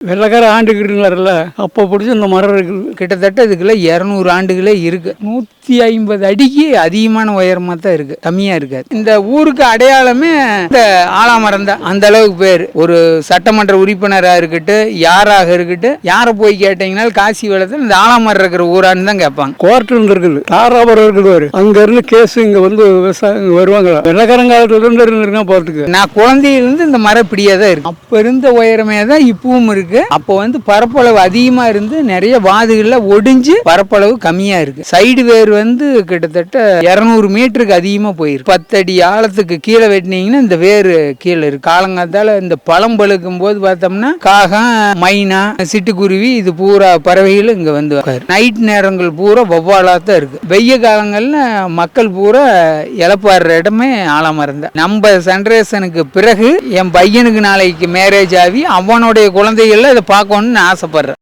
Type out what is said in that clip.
வெள்ளக்கார ஆண்டுக்கிட்டுங்களா அப்போ பிடிச்ச இந்த மரம் இருக்குது கிட்டத்தட்ட இதுக்குள்ள இரநூறு ஆண்டுகளே இருக்குது நூற்றி ஐம்பது அடிக்கு அதிகமான உயரமாக தான் இருக்கு கம்மியாக இருக்காது. இந்த ஊருக்கு அடையாளமே இந்த ஆலாமரம் தான். அந்த அளவுக்கு பேர். ஒரு சட்டமன்ற உறுப்பினராக இருக்கட்டும் யாராக இருக்கட்டும் யாரை போய் கேட்டீங்கனாலும் காசி வளத்தில் இந்த ஆலாமரம் இருக்கிற ஊரான்னு தான் கேட்பாங்க. கோர்ட்டு இருக்குது. தாராபுரம் இருக்குது பாரு. அங்க இருந்து கேஸ் இங்க வந்து விவசாயம் வருவாங்களா? வெள்ளக்காரங்காலத்துல இருந்து இருந்திருக்கான் பார்த்துக்க நான் குழந்தையிலிருந்து இந்த மரம் இப்படியே தான் இருக்கு. அப்போ இருந்த உயரமே தான் இப்பவும் இருக்கு. அப்போ வந்து பரப்பளவு அதிகமா இருந்து நிறைய வாதுகள்ல ஒடிஞ்சு பரப்பளவு கம்மியா இருக்கு. சைடு வேர் வந்து கிட்டத்தட்ட இரநூறு மீட்டருக்கு அதிகமாக போயிருக்கு. பத்தடி ஆழத்துக்கு கீழே வெட்டினீங்கன்னா இந்த வேறு கீழே இருக்கு. காலங்காத்தால இந்த பழம் பழுக்கும் போது பார்த்தோம்னா காகம் மைனா சிட்டுக்குருவி இது பூரா பறவைகளும் இங்க வந்து நைட் நேரங்கள் பூரா வவ்வாலாக தான் இருக்கு. வெய்ய காலங்கள்ல மக்கள் பூரா இழப்பாடுற இடமே ஆலமரம் தான். நம்ம ஜென்ரேஷனுக்கு பிறகு என் பையனுக்கு நாளைக்கு மேரேஜ் ஆகி அவனுடைய குழந்தைகள்ல இதை பார்க்கணும்னு ஆசைப்படுறேன்.